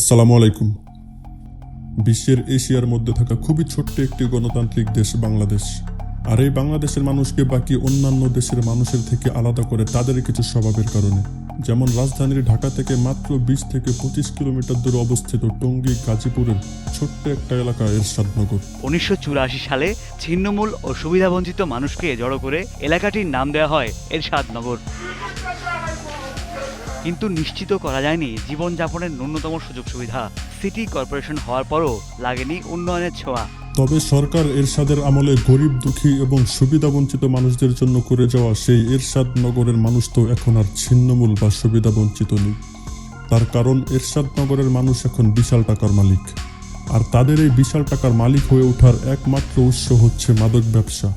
আসসালামু আলাইকুম। বিশ্বের এশিয়ার মধ্যে থাকা খুবই ছোট্ট একটি গণতান্ত্রিক দেশ বাংলাদেশ। আর এই বাংলাদেশের মানুষকে বাকি অন্যান্য দেশের মানুষের থেকে আলাদা করে তাদের কিছু স্বভাবের কারণে। যেমন রাজধানীর ঢাকা থেকে মাত্র বিশ থেকে পঁচিশ কিলোমিটার দূরে অবস্থিত টঙ্গী, গাজীপুরের ছোট্ট একটা এলাকা এরশাদনগর। উনিশশো চুরাশি সালে ছিন্নমূল ও সুবিধাবঞ্চিত মানুষকে জড়ো করে এলাকাটির নাম দেওয়া হয় এরশাদনগর। কিন্তু নিশ্চিত করা যায়নি জীবনযাপনের ন্যূনতম সুযোগ সুবিধা। সিটি কর্পোরেশন হওয়ার পরও লাগেনি উন্নয়নের ছোঁয়া। তবে সরকার এরশাদের আমলে গরিব, দুঃখী এবং সুবিধাবঞ্চিত মানুষদের জন্য করে যাওয়া সেই এরশাদ নগরের মানুষ তো এখন আর ছিন্নমূল বা সুবিধাবঞ্চিত নেই। তার কারণ এরশাদ নগরের মানুষ এখন বিশাল টাকার মালিক। আর তাদের এই বিশাল টাকার মালিক হয়ে ওঠার একমাত্র উৎস হচ্ছে মাদক ব্যবসা।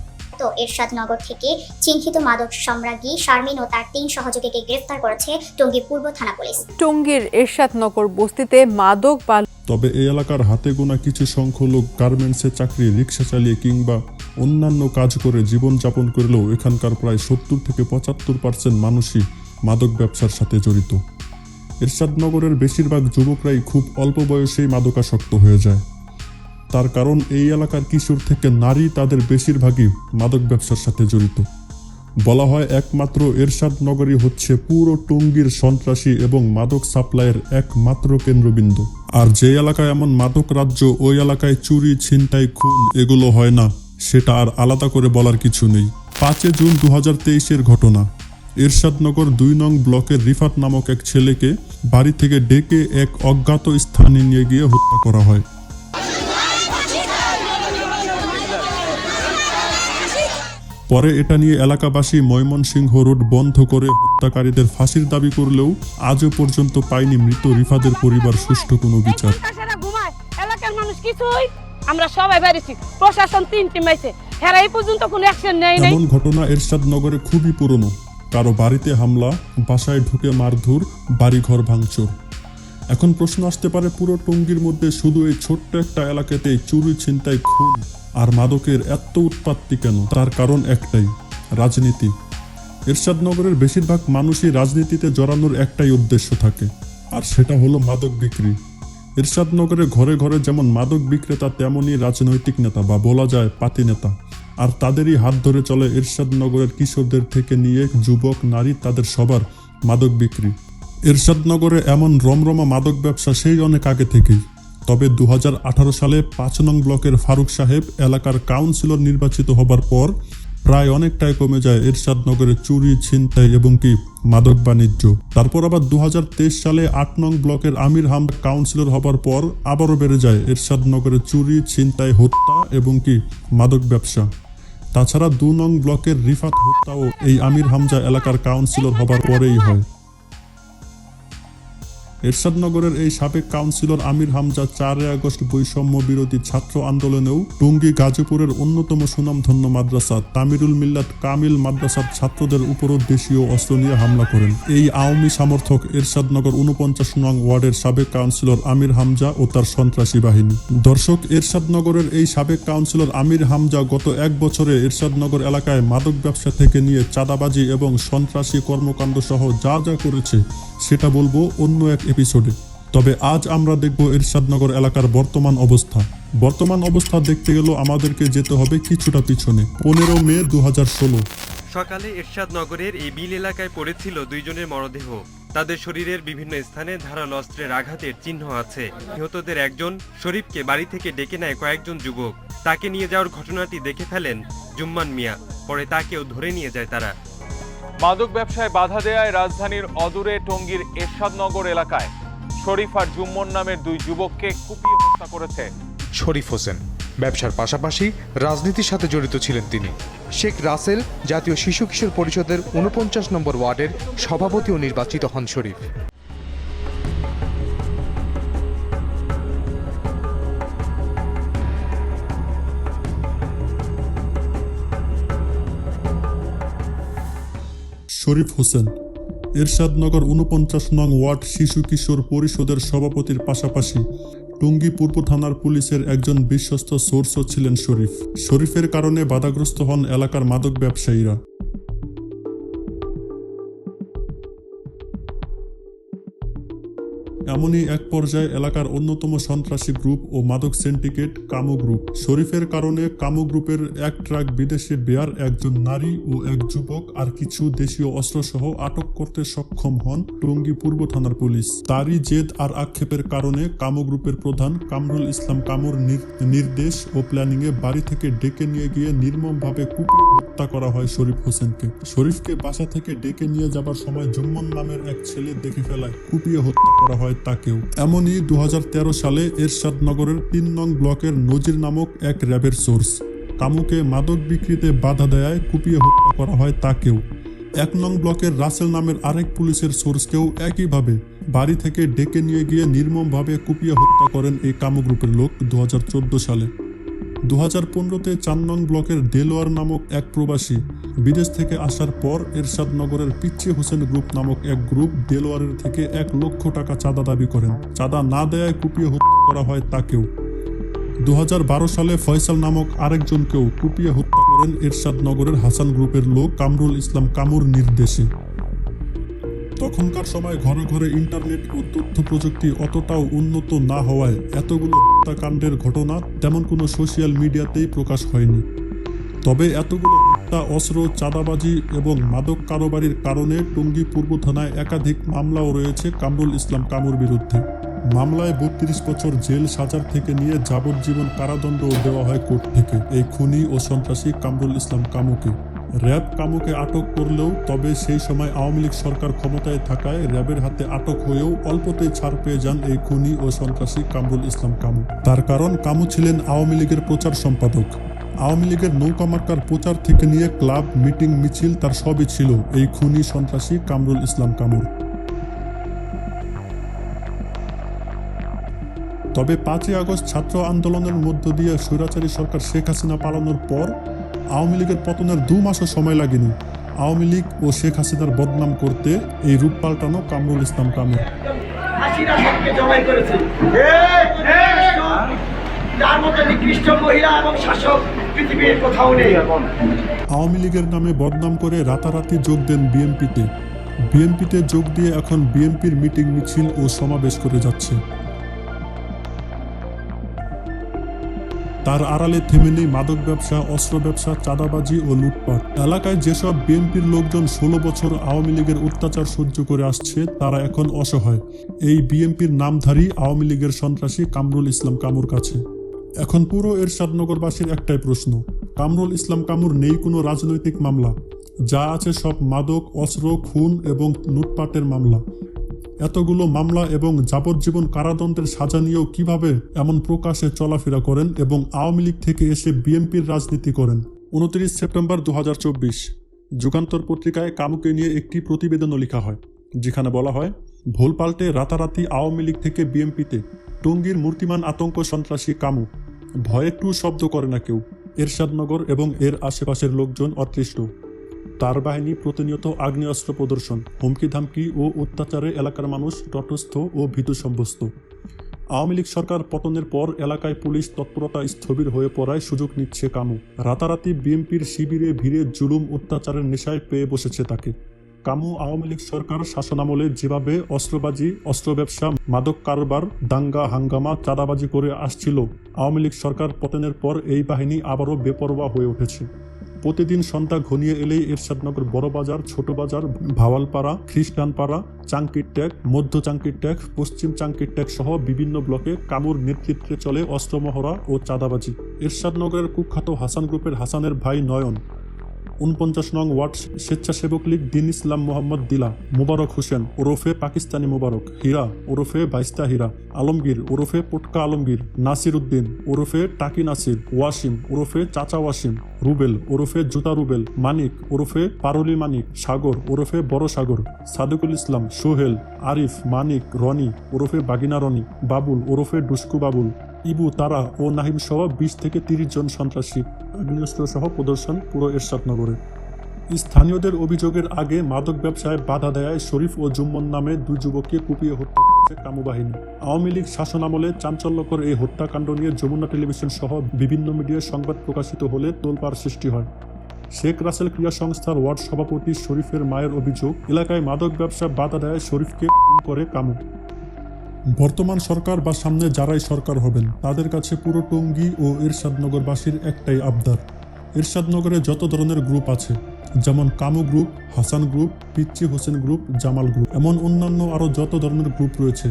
এরশাদনগর থেকে চিহ্নিত মাদক সম্রাজ্ঞী শারমিন ও তার তিন সহযোগীকে গ্রেফতার করেছে টঙ্গী পূর্ব থানা পুলিশ। টঙ্গীর এরশাদনগর বস্তিতে মাদক বা তবে এই এলাকার হাতে গোনা কিছু সংখ্যক লোক গার্মেন্টসে চাকরি রিক্সা চালিয়ে কিংবা অন্যান্য কাজ করে জীবনযাপন করলেও এখানকার প্রায় সত্তর থেকে পঁচাত্তর পার্সেন্ট মানুষই মাদক ব্যবসার সাথে জড়িত। এরশাদনগরের বেশিরভাগ যুবকরাই খুব অল্প বয়সেই মাদকাসক্ত হয়ে যায়। তার কারণ এই এলাকার কিশোর থেকে নারী তাদের বেশিরভাগই মাদক ব্যবসার সাথে জড়িত। বলা হয় একমাত্র এরশাদ নগরী হচ্ছে পুরো টঙ্গীর সন্ত্রাসী এবং মাদক সাপ্লাইয়ের একমাত্র কেন্দ্রবিন্দু। আর যে এলাকায় এমন মাদক রাজ্য, ওই এলাকায় চুরি, ছিনতাই, খুন এগুলো হয় না, সেটা আর আলাদা করে বলার কিছু নেই। পাঁচে জুন দু হাজার ঘটনা। এরশাদনগর দুই নং ব্লকের রিফাত নামক এক ছেলেকে বাড়ি থেকে ডেকে এক অজ্ঞাত স্থানে নিয়ে গিয়ে হত্যা করা হয়। পরে এটা নিয়ে এলাকাবাসী ময়মনসিংহ রোড বন্ধ করে হত্যাকারীদের ফাঁসির দাবি করলেও আজও পর্যন্ত পায়নি মৃত রিফাদের পরিবার সুষ্ঠু কোনো বিচার। এলাকার মানুষ কিছুই আমরা সবাই বেরিয়েছি। প্রশাসন তিন টিম আইছে। হেরা এই পর্যন্ত কোনো অ্যাকশন নেই নাই। এমন ঘটনা এরশাদ নগরে খুবই পুরনো। কারও বাড়িতে হামলা বাসায় ঢুকে মারধর বাড়িঘর ভাঙচুর। এখন প্রশ্ন আসতে পারে পুরো টঙ্গীর মধ্যে শুধু এই ছোট্ট একটা এলাকাতে চুরি ছিনতাই খুন মাদকের এত উৎপাত্তি কেন? তার কারণ একটাই, রাজনীতি। এরশাদনগরের বেশিরভাগ মানুষই রাজনীতিতে জড়ানোর একটাই উদ্দেশ্য থাকে, আর সেটা হলো মাদক বিক্রি। এরশাদনগরে ঘরে ঘরে যেমন মাদক বিক্রেতা, তেমনই রাজনৈতিক নেতা বা বলা যায় পাতি নেতা। আর তাদেরই হাত ধরে চলে এরশাদনগরের কিশোরদের থেকে নিয়ে যুবক, নারী, তাদের সবার মাদক বিক্রি। এরশাদনগরে এমন রমরমা মাদক ব্যবসা সেই অনেক আগে থেকেই। তবে দু হাজার আঠারো সালে পাঁচ নং ব্লকের ফারুক সাহেব এলাকার কাউন্সিলর নির্বাচিত হবার পর প্রায় অনেকটাই কমে যায় এরশাদনগরে চুরি, ছিনতাই এবং কি মাদক বাণিজ্য। তারপর আবার দু হাজার তেইশ সালে আট নং ব্লকের আমির হাম কাউন্সিলর হবার পর আবারও বেড়ে যায় এরশাদনগরে চুরি, ছিনতাই, হত্যা এবং কি মাদক ব্যবসা। তাছাড়া দু নং ব্লকের রিফাত হত্যাও এই আমির হামজা এলাকার কাউন্সিলর হবার পরেই হয়। এরশাদনগরের এই সাবেক কাউন্সিলর আমির হামজা চারই আগস্ট বৈষম্য বিরোধী ছাত্র আন্দোলনেও টঙ্গী গাজীপুরের অন্যতম সুনামধন্য মাদ্রাসা তামিরুল মিল্লাত কামিল মাদ্রাসার ছাত্রদের উপরও দেশীয় অস্ত্র নিয়ে হামলা করেন। এই আওয়ামী সমর্থক এরশাদনগর উনপঞ্চাশ নং ওয়ার্ডের সাবেক কাউন্সিলর আমির হামজা ও তার সন্ত্রাসী বাহিনী। দর্শক, এরশাদনগরের এই সাবেক কাউন্সিলর আমির হামজা গত এক বছরে এরশাদনগর এলাকায় মাদক ব্যবসা থেকে নিয়ে চাঁদাবাজি এবং সন্ত্রাসী কর্মকাণ্ড সহ যা যা করেছে, সেটা বলব অন্য এক এপিসোডে তবে আজ আমরা দেখব এরশাদনগর এলাকার বর্তমান অবস্থা। বর্তমান অবস্থা দেখতে গেলেও আমাদেরকে যেতে হবে কিছুটা পিছনে। পনেরো মে দু সকালে এরশাদ নগরের এই বিল এলাকায় পড়েছিল দুইজনের মরদেহ। তাদের শরীরের বিভিন্ন স্থানে ধারালো অস্ত্রের আঘাতের চিহ্ন আছে। নিহতদের একজন শরীফকে বাড়ি থেকে ডেকে নেয় কয়েকজন যুবক। তাকে নিয়ে যাওয়ার ঘটনাটি দেখে ফেলেন জুম্মান মিয়া। পরে তাকেও ধরে নিয়ে যায় তারা। মাদক ব্যবসায় বাধা দেয়ায় রাজধানীর অদূরে টঙ্গীর এরশাদনগর এলাকায় শরীফ আর জুম্মন নামের দুই যুবককে কুপিয়ে হত্যা করেছে। শরীফ হোসেন, ব্যবসার পাশাপাশি রাজনীতির সাথে জড়িত ছিলেন তিনি। শেখ রাসেল জাতীয় শিশু কিশোর পরিষদের উনপঞ্চাশ নম্বর ওয়ার্ডের সভাপতিও নির্বাচিত হন শরীফ। শরীফ হোসেন। এরশাদনগর উনপঞ্চাশ নং ওয়ার্ড শিশু কিশোর পরিষদের সভাপতির পাশাপাশি টুঙ্গি পূর্ব থানার পুলিশের একজন বিশ্বস্ত সোর্সও ছিলেন শরীফ। শরীফের কারণে বাধাগ্রস্ত হন এলাকার মাদক ব্যবসায়ীরা। এমনই এক পর্যায়ে এলাকার অন্যতম সন্ত্রাসী গ্রুপ ও মাদক সিন্ডিকেট কামু গ্রুপ। শরীফের কারণে কামু গ্রুপের এক ট্রাক বিদেশে বেয়ার একজন নারী ও এক যুবক আর কিছু দেশীয় অস্ত্রসহ আটক করতে সক্ষম হন টঙ্গী পূর্ব থানার পুলিশ। তারই জেদ আর আক্ষেপের কারণে কামু গ্রুপের প্রধান কামরুল ইসলাম কামুর নির- নির্দেশ ও প্ল্যানিংয়ে বাড়ি থেকে ডেকে নিয়ে গিয়ে নির্মমভাবে কুপিয়ে হত্যা করা হয় শরীফ হোসেনকে। শরীফকে বাসা থেকে ডেকে নিয়ে যাবার সময় জুম্মন নামের এক ছেলে দেখে ফেলায় কুপিয়ে হত্যা করা হয় তাকেও। এমনই দু সালে এরশাদ নগরের তিন নং ব্লকের নজির নামক এক র্যাবের সোর্স। কামুকে মাদক বিক্রিতে বাধা দেয় কুপিয়ে হত্যা করা হয় তাকেও। এক নং ব্লকের রাসেল নামের আরেক পুলিশের সোর্সকেও একইভাবে বাড়ি থেকে ডেকে নিয়ে গিয়ে নির্মমভাবে কুপিয়ে হত্যা করেন এই কামু গ্রুপের লোক দু হাজার চোদ্দ সালে। দু হাজার পনেরোতে চার নং ব্লকের দেলোয়ার নামক এক প্রবাসী বিদেশ থেকে আসার পর এরশাদ নগরের পিচ্ছি হোসেন গ্রুপ নামক এক গ্রুপ দেলোয়ারের থেকে এক লক্ষ টাকা চাঁদা দাবি করেন। চাঁদা না দেয়ায় কুপিয়ে হত্যা করা হয় তাকেও। দু হাজার বারো সালে ফয়সাল নামক আরেকজনকেও কুপিয়ে হত্যা করেন এরশাদ নগরের হাসান গ্রুপের লোক কামরুল ইসলাম কামুর নির্দেশে। তখনকার সময় ঘরে ঘরে ইন্টারনেট ও তথ্য প্রযুক্তি অতটাও উন্নত না হওয়ায় এতগুলো হত্যাকাণ্ডের ঘটনা তেমন কোনো সোশ্যাল মিডিয়াতেই প্রকাশ হয়নি। তবে এতগুলো হত্যা, অস্ত্র, চাঁদাবাজি এবং মাদক কারবারির কারণে টঙ্গী পূর্ব থানায় একাধিক মামলাও রয়েছে কামরুল ইসলাম কামুর বিরুদ্ধে। মামলায় বত্রিশ বছর জেল সাজার থেকে নিয়ে যাবজ্জীবন কারাদণ্ড দেওয়া হয় কোর্ট থেকে। এই খুনি ও সন্ত্রাসী কামরুল ইসলাম কামুকে। র্যাব কামুকে আটক করলেও তবে সেই সময় আওয়ামী লীগ সরকার ক্ষমতায় থাকায় র্যাবের হাতে আটক হয়েও অল্পতেই ছাড় পেয়ে যান এই খুনি ও সন্ত্রাসী কামরুল ইসলাম কামু। তার কারণ কামু ছিলেন আওয়ামী লীগের প্রচার সম্পাদক। আওয়ামী লীগের নৌকা মার্কার প্রচার থেকে নিয়ে ক্লাব মিটিং মিছিল তার সবই ছিল এই খুনি সন্ত্রাসী কামরুল ইসলাম কামুর তবে পাঁচই আগস্ট ছাত্র আন্দোলনের মধ্য দিয়ে স্বৈরাচারী সরকার শেখ হাসিনা পালানোর পর আওয়ামী লীগের পতনের দু মাসও সময় লাগেনি। আওয়ামী লীগ ও শেখ হাসিনার বদনাম করতে এই রূপ পাল্টানো কামরুল ইসলাম কামুর তার মতো নিকৃষ্ট মহিলা এবং শাসক পৃথিবীর কোথাও নেই। আওয়ামী লীগের নামে বদনাম করে রাতারাতি যোগ দেন বিএনপিতে। বিএনপিতে যোগ দিয়ে এখন বিএনপির মিটিং মিছিল ও সমাবেশ করে যাচ্ছে। তার আড়ালে থেমে নেই মাদক ব্যবসা, অস্ত্র ব্যবসা, চাঁদাবাজি ও লুটপাট। এলাকায় যেসব বিএনপির লোকজন ষোলো বছর আওয়ামী লীগের অত্যাচার সহ্য করে আসছে, তারা এখন অসহায়। এই বিএনপির নামধারী আওয়ামী লীগের সন্ত্রাসী কামরুল ইসলাম কামুর কাছে। এখন পুরো এরশাদনগরবাসীর একটাই প্রশ্ন, কামরুল ইসলাম কামুর নেই কোনো রাজনৈতিক মামলা। যা আছে সব মাদক, অস্ত্র, খুন এবং লুটপাটের মামলা। এতগুলো মামলা এবং যাবজ্জীবন কারাদণ্ডের সাজা নিয়েও কীভাবে এমন প্রকাশে চলাফেরা করেন এবং আওয়ামী লীগ থেকে এসে বিএনপির রাজনীতি করেন? উনত্রিশ সেপ্টেম্বর দু হাজার চব্বিশ, যুগান্তর পত্রিকায় কামুকে নিয়ে একটি প্রতিবেদনও লেখা হয়, যেখানে বলা হয়, ভুল পাল্টে রাতারাতি আওয়ামী লীগ থেকে বিএনপিতে টঙ্গীর মূর্তিমান আতঙ্ক সন্ত্রাসী কামু ভয়ে টু শব্দ করে না কেউ। এরশাদনগর এবং এর আশেপাশের লোকজন অতৃষ্ট। তার বাহিনী প্রতিনিয়ত আগ্নেয়াস্ত্র প্রদর্শন হুমকি ধামকি ও অত্যাচারে এলাকার মানুষ তটস্থ ও ভীতু সাব্যস্ত। আওয়ামী লীগ সরকার পতনের পর এলাকায় পুলিশ তৎপরতা স্থবির হয়ে পড়ায় সুযোগ নিচ্ছে কামু। রাতারাতি বিএনপির শিবিরে ভিড়ে জুলুম অত্যাচারের নেশায় পেয়ে বসেছে তাকে। কামু আওয়ামী লীগ সরকার শাসনামলে যেভাবে অস্ত্রবাজি অস্ত্র ব্যবসা মাদক কারবার, দাঙ্গা হাঙ্গামা, চাঁদাবাজি করে আসছিল, আওয়ামী লীগ সরকার পতনের পর এই বাহিনী আবারও বেপরোয়া হয়ে উঠেছে। প্রতিদিন সন্ধ্যা ঘনিয়ে এলেই এরশাদনগর বড় বাজার, ছোট বাজার, ভাওয়ালপাড়া, খ্রিস্টানপাড়া, চাঙ্কির ট্যাগ, মধ্য চাঙ্কির ট্যাগ, পশ্চিম চাঙ্কির ট্যাগ সহ বিভিন্ন ব্লকে কামুর নেতৃত্বে চলে অস্ত্রমহড়া ও চাঁদাবাজি। এরশাদনগরের কুখ্যাত হাসান গ্রুপের হাসানের ভাই নয়ন। উনপঞ্চাশ নং ওয়ার্ড স্বেচ্ছাসেবক লীগ দিন ইসলাম মোহাম্মদ দিলা, মোবারক হোসেন, ওরফে পাকিস্তানি মোবারক, হীরা, ওরফে বাইস্তা হীরা, আলমগীর, ওরফে পটকা আলমগীর, নাসির উদ্দিন, ওরফে টাকি নাসির, ওয়াসিম, ওরফে চাচা ওয়াসিম, রুবেল, ওরফে জুতা রুবেল, মানিক, ওরফে পারুলি মানিক, সাগর, ওরফে বড় সাগর, সাদুকুল ইসলাম, সোহেল, আরিফ, মানিক, রনি, ওরফে বাগিনা রনি, বাবুল, ওরফে ডুস্কু বাবুল ইবু তারা ও নাহিম সহ বিশ থেকে তিরিশ জন সন্ত্রাসী। আগ্নেয়াস্ত্র সহ প্রদর্শন পুরো এরশাদনগরে। স্থানীয়দের অভিযোগের আগে মাদক ব্যবসায় বাধা দেয় শরীফ ও জুম্মন নামে দুই যুবককে কুপিয়ে হত্যা করেছে কামু বাহিনী। আওয়ামী লীগ শাসনামলে চাঞ্চল্যকর এই হত্যাকাণ্ড নিয়ে যমুনা টেলিভিশন সহ বিভিন্ন মিডিয়ায় সংবাদ প্রকাশিত হলে তোলপাড় সৃষ্টি হয়। শেখ রাসেল ক্রিয়া সংস্থার ওয়ার্ড সভাপতি শরীফের মায়ের অভিযোগ, এলাকায় মাদক ব্যবসা বাধা দেয় শরীফকে করে কামু। বর্তমান সরকার বা সামনে যারাই সরকার হবেন, তাদের কাছে পুরো টঙ্গী ও এরশাদনগরবাসীর একটাই আবদার। এরশাদনগরে যত ধরনের গ্রুপ আছে, যেমন কামু গ্রুপ, হাসান গ্রুপ, পিচ্চি হোসেন গ্রুপ, জামাল গ্রুপ, এমন অন্যান্য আরও যত ধরনের গ্রুপ রয়েছে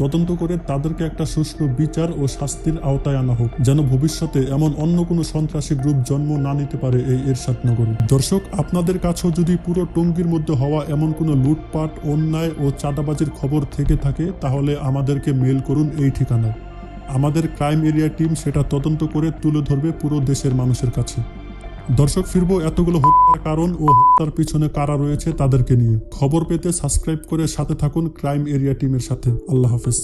তদন্ত করে তাদেরকে একটা সুষ্ঠু বিচার ও শাস্তির আওতায় আনা হোক, যেন ভবিষ্যতে এমন অন্য কোনো সন্ত্রাসী গ্রুপ জন্ম না নিতে পারে এই এরশাদ এরশাদনগরে দর্শক, আপনাদের কাছেও যদি পুরো টঙ্গীর মধ্যে হওয়া এমন কোনো লুটপাট, অন্যায় ও চাঁদাবাজির খবর থেকে থাকে, তাহলে আমাদেরকে মেল করুন এই ঠিকানায়। আমাদের ক্রাইম এরিয়া টিম সেটা তদন্ত করে তুলে ধরবে পুরো দেশের মানুষের কাছে। দর্শক, ফিরবো এতগুলো হত্যার কারণ ও হত্যার পিছনে কারা রয়েছে তাদেরকে নিয়ে। খবর পেতে সাবস্ক্রাইব করে সাথে থাকুন ক্রাইম এরিয়া টিমের সাথে। আল্লাহ হাফেজ।